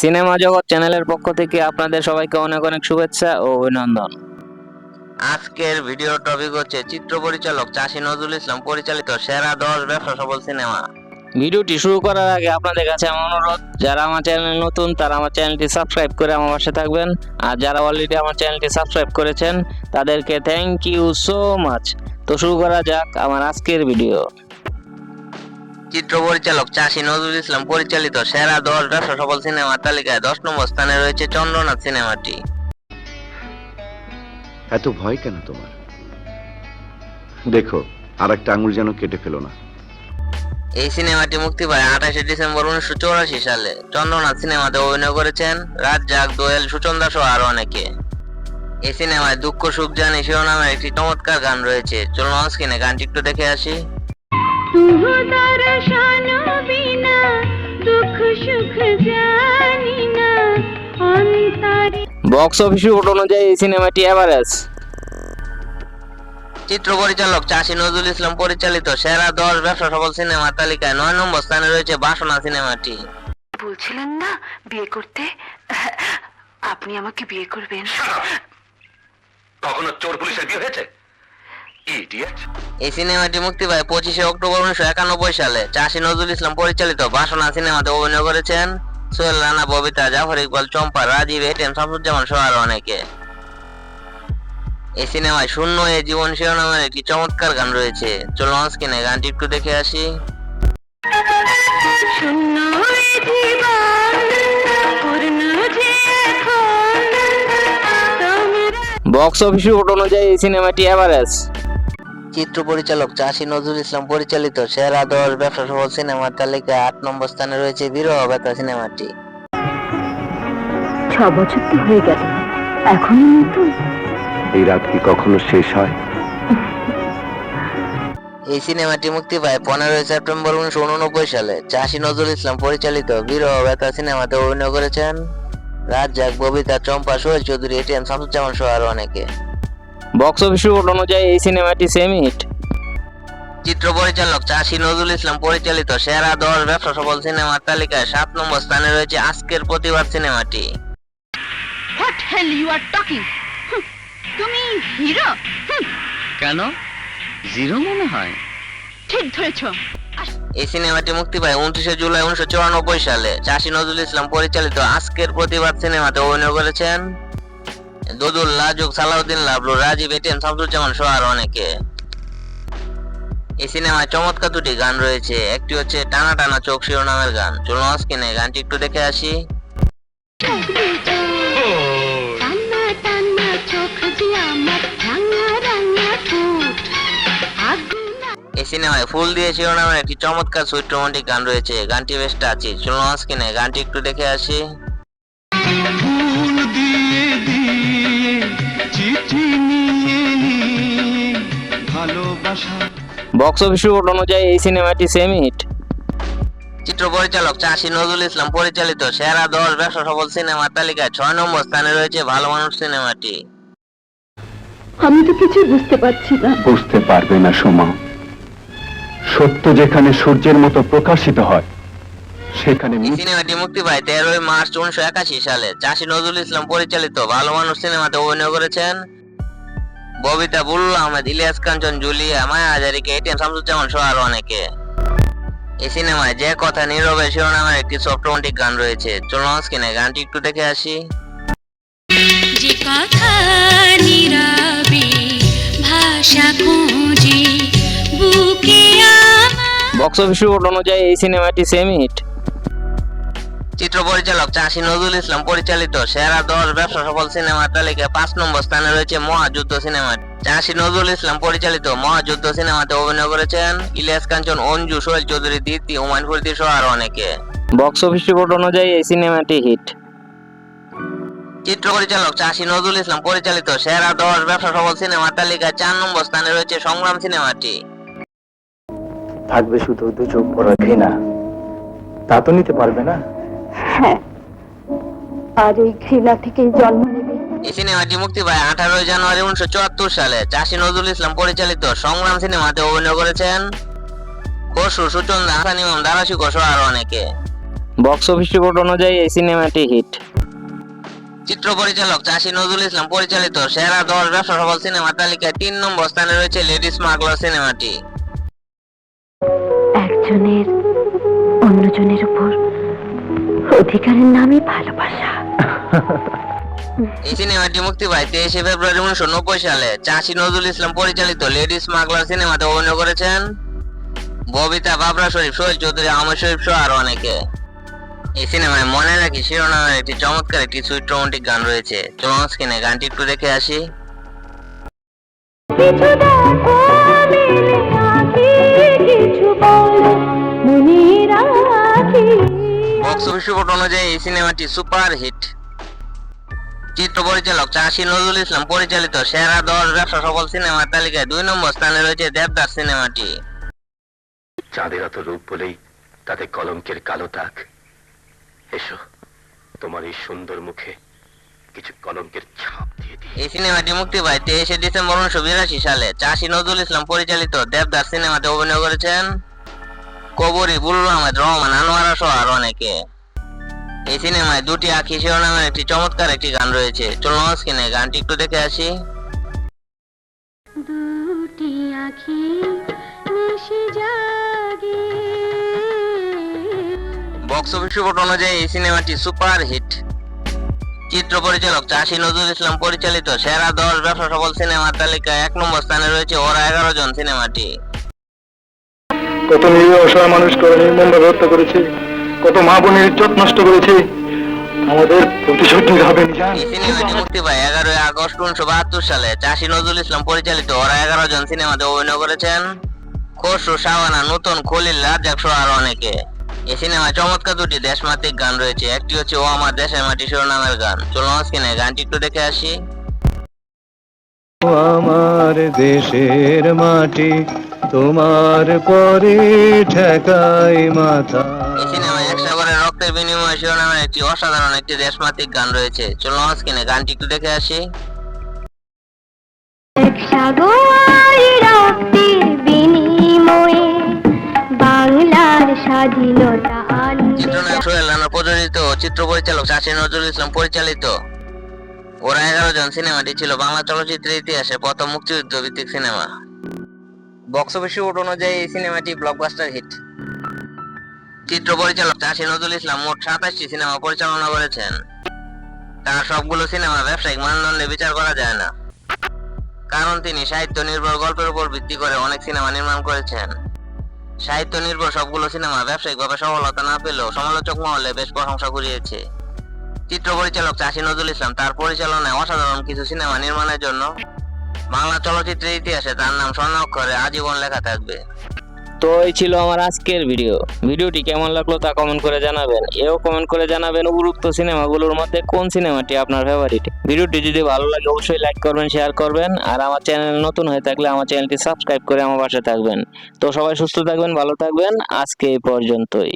Cinema জগৎ চ্যানেলের পক্ষ থেকে আপনাদের সবাইকে অনেক অনেক শুভেচ্ছা ও অভিনন্দন। আজকের ভিডিও টপিক হচ্ছে চিত্র পরিচালক চাষী নজরুল ইসলাম পরিচালিত সেরা দশ ব্যবসা সফল সিনেমা। ভিডিওটি শুরু করার আগে আপনাদের কাছে আমার অনুরোধ যারা আমার চ্যানেল নতুন তারা আমার চ্যানেলটি সাবস্ক্রাইব করে আমার পাশে থাকবেন। আর যারা অলরেডি আমার চ্যানেলটি সাবস্ক্রাইব করেছেন তাদেরকে থ্যাংক ইউ সো মাচ তো শুরু করা যাক আমার আজকের ভিডিও। চিত্র পরিচালক চাষী নজরুল ইসলাম পরিচালিত সেরা দশ ব্যবসা সফল সিনেমার তালিকায় দশ নম্বর স্থানে রয়েছে চন্দ্রনাথ সিনেমাটি। এত ভয় কেন তোমার? দেখো আর একটা আঙুল যেন কেটে ফেলো না। এই সিনেমাটি মুক্তি পায় আঠাশে ডিসেম্বর উনিশশো চৌরাশি সালে। চন্দ্রনাথ সিনেমাতে অভিনয় করেছেন রাজ্জাক দোয়েল সুচন্দা সহ আরও অনেকে। এই সিনেমায় দুঃখ সুখ জানি শিরোনামের একটি চমৎকার গান রয়েছে। চলুন অনস্ক্রিনে গানটি একটু দেখে আসি। তুহ দর্শন বিনা দুঃখ সুখ জানি না অন্তরে বক্স অফিস রিপোর্ট অনুযায়ী এই সিনেমাটি এভারেজ চিত্র পরিচালক চাষী নজরুল ইসলাম পরিচালিত সেরা দশ ব্যবসা সফল সিনেমার তালিকায় নয় নম্বর স্থানে রয়েছে বাসনা সিনেমাটি বলছিলেন না বিয়ে করতে? আপনি আমাকে বিয়ে করবেন। কখনো চোর পুলিশের বিয়ে হয়েছে? এই সিনেমাটি মুক্তি পায় পঁচিশে অক্টোবর উনিশশো একানব্বই সালে। চাষী নজরুল ইসলাম পরিচালিত বাসনা সিনেমাতে অভিনয় করেছেন সোহেল রানা ববিতা জাফর ইকবাল চম্পা রাজীব এটিএম শামসুজ্জামান সহ আরও অনেকে। এই সিনেমায় শূন্য এ জীবন শিরোনামের একটি চমৎকার গান রয়েছে। চলুন অনস্ক্রিনে গানটি একটু দেখে আসি। শূন্য এ জীবন পূর্ণ যে এখন তোমরা বক্স অফিস রিপোর্ট অনুযায়ী এই সিনেমাটি এভারেজ চিত্র পরিচালক চাষী নজরুল ইসলাম পরিচালিত সেরা দশ ব্যবসা সফল সিনেমার তালিকায় আট নম্বর স্থানে রয়েছে বিরহ ব্যথা সিনেমাটি। ছ বছর তো হয়ে গেল। এখনই নতুন? এই রাত কি কখনো শেষ হয়? এই সিনেমাটি মুক্তি পায় পনেরোই সেপ্টেম্বর উনিশশো উননব্বই সালে। চাষী নজরুল ইসলাম পরিচালিত বিরহ ব্যথা সিনেমাতে অভিনয় করেছেন রাজ্জাক ববিতা চম্পা সোহেল চৌধুরী এটিএম শামসুজ্জামান সহ আরও অনেকে। বক্স অফিস রিপোর্ট অনুযায়ী এই সিনেমাটি সেমি হিট চিত্র পরিচালক চাষী নজরুল ইসলাম পরিচালিত সেরা দশ ব্যবসা সফল সিনেমার তালিকায় সাত নম্বর স্থানে রয়েছে আজকের প্রতিবাদ সিনেমাটি what hell you are talking তুমি হিরো? কেন? জিরো মনে হয়। ঠিক ধরেছো। এই সিনেমাটি মুক্তি পায় উনত্রিশে জুলাই উনিশশো চুরানব্বই সালে। চাষী নজরুল ইসলাম পরিচালিত আজকের প্রতিবাদ সিনেমাতে অভিনয় করেছেন দদুল লাজুক সালাউদ্দিন লাবলু রাজীব এটিএম শামসুজ্জামান সহ আরও অনেকে। এই সিনেমায় চমৎকার দুটি গান রয়েছে। একটি হচ্ছে টানা টানা চোখ শিরোনামের গান। চলুন স্ক্রিনে গানটি একটু দেখে আসি। এই সিনেমায় ফুল দিয়ে শিরোনামের একটি চমৎকার সুইট রোমান্টিক গান রয়েছে। গানটি বেশ টাচি। চলুন স্ক্রিনে গানটি একটু দেখে আসি। বক্স অফিস রিপোর্ট অনুযায়ী এই সিনেমাটি সেমি হিট চিত্র পরিচালক চাষী নজরুল ইসলাম পরিচালিত সেরা দশ ব্যবসা সফল সিনেমার তালিকায় ছয় নম্বর স্থানে রয়েছে ভালো মানুষ সিনেমাটি। আমি তো কিছু বুঝতে পারছি না। বুঝতে পারবে না সোমা। সত্য যেখানে সূর্যের মতো প্রকাশিত হয় সেখানে সিনেমাটি মুক্তি পায় তেরোই মার্চ উনিশশো একাশি সালে। চাষী নজরুল ইসলাম পরিচালিত ভালো মানুষ সিনেমাতে অভিনয় করেছেন ববিতা বুল্লু আহমেদ ইলিয়াস কাঞ্চন জুলিয়া মায়া হাজারিকে এটিএম শামসুজ্জামান সহ আরও অনেকে। এই সিনেমায় যে কথা নীরবে শিরোনামের একটি সফট রোমান্টিক গান রয়েছে। চলুন স্ক্রিনে গানটি একটু দেখে আসি। যে কথা নীরবে ভাষা খুঁজে বুকে বক্স অফিস রিপোর্ট অনুযায়ী এই সিনেমাটি সেমি হিট চিত্র পরিচালক চাষী নজরুল ইসলাম পরিচালিত সেরা দশ ব্যবসা সফল সিনেমার তালিকায় পাঁচ নম্বর স্থানে রয়েছে মহাযুদ্ধ সিনেমা। চাষী নজরুল ইসলাম পরিচালিত মহাযুদ্ধ সিনেমাতে অভিনয় করেছেন ইলিয়াস কাঞ্চন অঞ্জু সোহেল চৌধুরী দীপ্তি হুমায়ুন ফরিদি সহ আরও অনেকে। বক্স অফিস রিপোর্ট অনুযায়ী এই সিনেমাটি হিট। চিত্র পরিচালক চাষী নজরুল ইসলাম পরিচালিত সেরা দশ ব্যবসা সফল সিনেমার তালিকায় চার নম্বর স্থানে রয়েছে সংগ্রাম সিনেমাটি। থাকবে শুধু দু চোখ পড়া ঘৃণা। তা তো নিতে পারবে না। হ্যাঁ। আর এই ঘৃণা থেকেই জন্ম নেবে। এই সিনেমাটি মুক্তি পায় আঠারোই জানুয়ারি উনিশশো চুয়াত্তর সালে। চাষী নজরুল ইসলাম পরিচালিত সংগ্রাম সিনেমাতে অভিনয় করেছেন খসরু সুচন্দা হাসান ইমাম আরও অনেকে। বক্স অফিস রিপোর্ট অনুযায়ী এই সিনেমাটি হিট। চিত্র পরিচালক চাষী নজরুল ইসলাম পরিচালিত সেরা দশ ব্যবসা সফল সিনেমা তালিকায় তিন নম্বর স্থানে রয়েছে লেডিস স্মাগলার সিনেমাটি। একজনের অন্যজনের উপর অধিকারের নামই ভালোবাসা। এই সিনেমাটি মুক্তি পায়। তেইশে ফেব্রুয়ারি উনিশশো নব্বই সালে চাষী নজরুল ইসলাম পরিচালিত লেডি স্মাগলার সিনেমাতে অভিনয় করেছেন ববিতা বাবরা শরীফ সোহেল চৌধুরী আহমদ শরীফ সহ আরও অনেকে। এই সিনেমায় মনে রাখি শিরোনামের একটি চমৎকার একটি সুইট রোমান্টিক গান রয়েছে। চলুন স্ক্রিনে গানটি একটু দেখে আসি। কিছু বলো মনে রাখি বক্স অফিস রিপোর্ট অনুযায়ী এই সিনেমাটি সুপার হিট চিত্র পরিচালক চাষী নজরুল ইসলাম পরিচালিত সেরা দশ ব্যবসা সফল সিনেমার তালিকায় দুই নম্বর স্থানে রয়েছে দেবদাস সিনেমাটি চাঁদের এত রূপ বলেই তাতে কলঙ্কের কালো দাগ। এসো তোমার এই সুন্দর মুখে কিছু কলঙ্কের ছাপ দিয়ে দিই। এই সিনেমাটি মুক্তি পায় তেইশে ডিসেম্বর উনিশশো বিরাশি সালে। চাষী নজরুল ইসলাম পরিচালিত দেবদাস সিনেমাতে অভিনয় করেছেন কবরী বুলুল আহমেদ রহমান আনোয়ারা সহ আরও অনেকে। এই সিনেমায় দুটি আখি শিরোনামের একটি চমৎকার একটি গান রয়েছে। চলুন স্ক্রিনে গানটি একটু দেখে আসি। দুটি আঁখি নিশি জাগে। বক্স অফিস রিপোর্ট অনুযায়ী এই সিনেমাটি সুপার হিট। চিত্র পরিচালক চাষী নজরুল ইসলাম পরিচালিত সেরা দশ ব্যবসা সফল সিনেমার তালিকায় এক নম্বর স্থানে রয়েছে ওরা এগারো জন সিনেমাটি। কত নিরীহ অসহায় মানুষকে নির্মমভাবে হত্যা করেছে, কত মা বোনের ইজ্জত নষ্ট করেছে ওরা এগারো জন সিনেমাতে অভিনয় করেছেন। খসরু শাওয়ানা, নতুন আরও অনেকে। এই সিনেমায় চমৎকার দুটি দেশমাতৃক গান রয়েছে। একটি হচ্ছে ও আমার দেশের মাটি শিরোনামের গান। চলুন স্ক্রিনে গানটি একটু দেখে আসি। আমার দেশের মাটি তোমার পরে ঠেকাই মাথা। রক্তের বিনিময়ে শিরোনামের একটি অসাধারণ একটি দেশমাতৃক গান রয়েছে। চলুন গানটি একটু দেখে আসি। চিত্রনায়ক সোহেল রানা প্রযোজিত চিত্র পরিচালক চাষী নজরুল ইসলাম পরিচালিত। ওরা এগারো জন সিনেমাটি ছিল। বাংলা চলচ্চিত্রের ইতিহাসে প্রথম মুক্তিযুদ্ধ ভিত্তিক সিনেমা। বক্স অফিস রিপোর্ট অনুযায়ী এই সিনেমাটি ব্লকবাস্টার হিট চিত্র পরিচালক চাষী নজরুল ইসলাম মোট সাতাশটি সিনেমা পরিচালনা করেছেন। তার সবগুলো সিনেমা ব্যবসায়িক মানদণ্ডে বিচার করা যায় না। কারণ তিনি সাহিত্য নির্ভর গল্পের উপর ভিত্তি করে অনেক সিনেমা নির্মাণ করেছেন। সাহিত্য নির্ভর সবগুলো সিনেমা ব্যবসায়িকভাবে সফলতা না পেলেও সমালোচক মহলে বেশ প্রশংসা কুড়িয়েছে। চিত্র পরিচালক চাষী নজরুল ইসলাম। তার পরিচালনায় অসাধারণ কিছু সিনেমা নির্মাণের জন্য বাংলা চলচ্চিত্রের ইতিহাসে তার নাম স্বর্ণাক্ষরে আজীবন লেখা থাকবে। তো এই ছিল আমার আজকের ভিডিও। ভিডিওটি কেমন লাগল তা কমেন্ট করে জানাবেন। এও কমেন্ট করে জানাবেন উপরোক্ত সিনেমাগুলোর মধ্যে কোন সিনেমাটি আপনার ফেভারিট ভিডিওটি যদি ভালো লাগে অবশ্যই লাইক করবেন শেয়ার করবেন, আর আমার চ্যানেল নতুন হয়ে থাকলে আমার চ্যানেলটি সাবস্ক্রাইব করে আমার পাশে থাকবেন। তো সবাই সুস্থ থাকবেন, ভালো থাকবেন। আজকে এই পর্যন্তই।